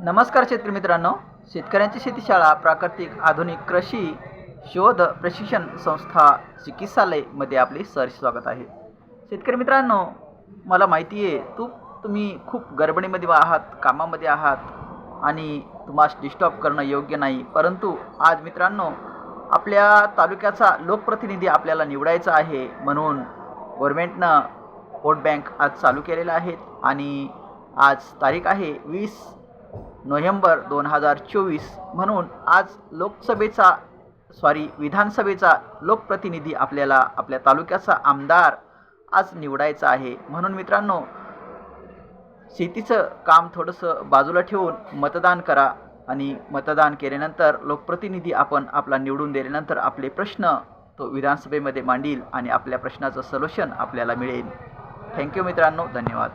नमस्कार शेतकरी मित्रांनो. शेतकऱ्यांची शेतीशाळा प्राकृतिक आधुनिक कृषी शोध प्रशिक्षण संस्था चिकित्सालयमध्ये आपले सर स्वागत आहे. शेतकरी मित्रांनो मला माहिती आहे तू तुम्ही खूप गडबडीमध्ये आहात कामामध्ये आहात आणि तुम्हाला डिस्टर्ब करणं योग्य नाही. परंतु आज मित्रांनो आपल्या तालुक्याचा लोकप्रतिनिधी आपल्याला निवडायचा आहे म्हणून गव्हर्मेंटनं वोट बँक आज चालू केलेलं आहे आणि आज तारीख आहे वीस नोव्हेंबर दोन हजार चोवीस म्हणून आज लोकसभेचा सॉरी विधानसभेचा लोकप्रतिनिधी आपल्याला आपल्या तालुक्याचा आमदार आज निवडायचा आहे. म्हणून मित्रांनो शेतीचं काम थोडंसं बाजूला ठेवून मतदान करा आणि मतदान केल्यानंतर लोकप्रतिनिधी आपण आपला निवडून दिल्यानंतर आपले प्रश्न तो विधानसभेमध्ये मांडील आणि आपल्या प्रश्नाचं सोल्युशन आपल्याला मिळेल. थँक्यू मित्रांनो धन्यवाद.